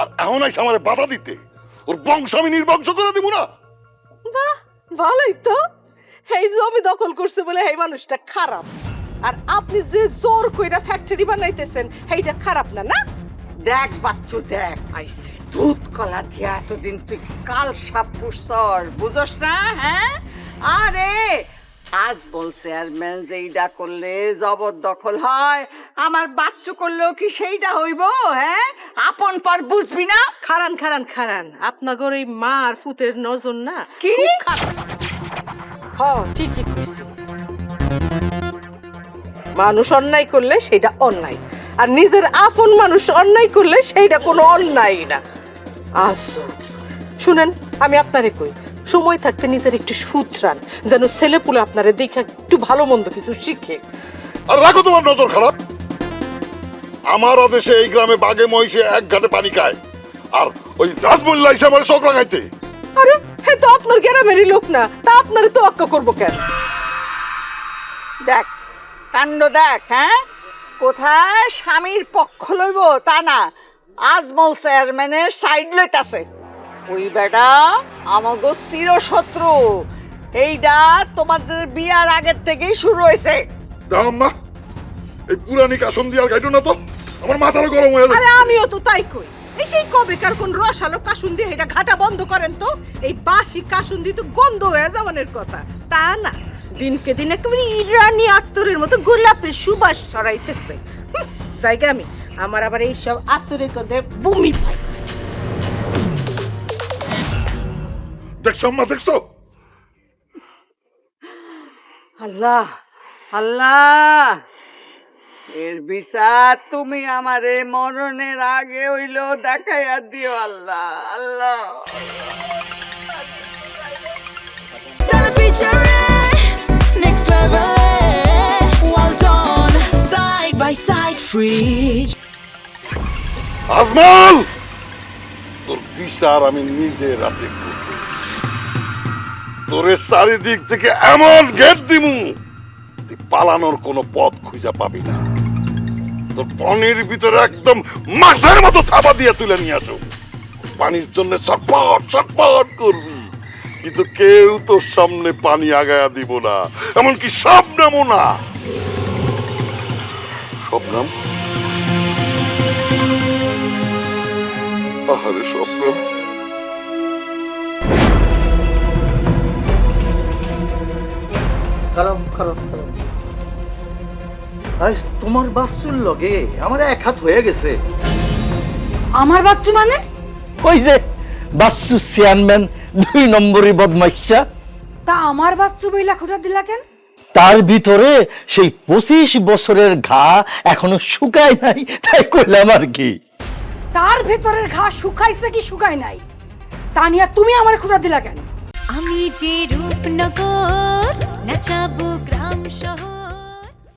আর এখন আইসা আমার বাধা দিতে। ওর বংশ আমি নির্বংশ করে দিব না। বাহ ভালোই তো। এই জমি দখল করছে বলে এই মানুষটা খারাপ। আর আপনি যে জোর কইরা ফ্যাক্টরি বানাইতেছেন এইটা খারাপ না না? দেখ বাচ্চু দেখ। আইছে দুধ কলা দিয়া এতদিন তুই কাল সাপ পুষছর বুঝস না হ্যাঁ? আরে আজ বল চেয়ারম্যান যে এইটা করলে জবরদখল হয় আমার বাচ্চু করলেও কি সেইটা হইব হ্যাঁ? আপন পর বুঝবি না? খারান খারান খারান। আপনাগর এই মা আর ফুতের নজর না কি? খারাপ। হ ঠিকই কইছি। মানুষ অন্যায় করলে সেটা অন্যায়। আর নিজের আপন মানুষ অন্যায় করলে সেইটা কোনো অন্যায় না। আসো। শুনেন আমি আপনারে কই সময় থাকতে নিজের একটু সুতরান যেন ছেলেপুলে আপনারে দেখে একটু ভালো মন্দ কিছু শিখে। আর রাখো তোমার নজর খারাপ। আমার আদেশে এই গ্রামে বাঘে মহিষে এক ঘাটে পানি খায়। আর ওই রাজমল্লা এসে আমার চোখ রাখাইতে আরে হে তো আপনার গ্রামেরই লোক না তা আপনারে তো অক্কা করব কেন? দেখ কাণ্ড দেখ হ্যাঁ? কোথায় স্বামীর পক্ষ লইব তা না। আজমল চেয়ারম্যানের সাইড লইতাছে। ওই বেটা আমাগো চিরশত্রু। এইটা তোমাদের বিয়ার আগের থেকেই শুরু হয়েছে দাম এই পুরানি কাসন দিয়ে আর গাইটো না তো? আমার মাথাটা গরম হয়ে আরে আমিও তো তাই কই। এই সেই কবেকার কোন রসালো দিয়ে এটা ঘাটা বন্ধ করেন তো? এই বাসি কাশুন দিয়ে তো গন্ধ হয়ে যাওয়ানের কথা। তা না দিনকে দিন একেবারে ইরানি আত্তরের মতো গোলাপের সুবাস ছড়াইতেছে। জায়গা আমি। আমার আবার এইসব আত্তরের গন্ধে বমি পাই দেখছ আম্মা দেখছ? আল্লাহ আল্লাহ! এর বিচার তুমি আমারে মরণের আগে হইল দেখাইয়া দিও আল্লাহ আল্লাহ. আজমল! তোর বিচার আমি নিজে রাতে করব। তোরে চারিদিক থেকে এমন গেট দিমু তুই পালানোর কোনো পথ খুঁজে পাবি না। তোর পানির ভিতরে একদম মাছের মতো থাবা দিয়ে তুলে নিয়ে আসো। পানির জন্য ছটপট ছটপট করবি। কিন্তু কেউ তোর সামনে পানি আগায়া দিব না, এমনকি সব নামও না। সব নাম? আহারে স্বপ্ন খারাপ খারাপ খারাপ আজ তোমার বাস্তুর লগে আমার এক হাত হয়ে গেছে। আমার বাচ্চু মানে? ওই যে বাস্তু চেয়ারম্যান দুই নম্বরই বদমাইশা। তা আমার বাচ্চু বইলা খোটা দিলা কেন? তার ভিতরে সেই পঁচিশ বছরের ঘা এখনও শুকায় নাই তাই কইলাম আর কি। তার ভেতরের ঘা শুকাইছে কি শুকায় নাই? তা নিয়ে তুমি আমার খোটা দিলা কেন? আমি যে রূপনগর নাচাবো গ্রাম শহর।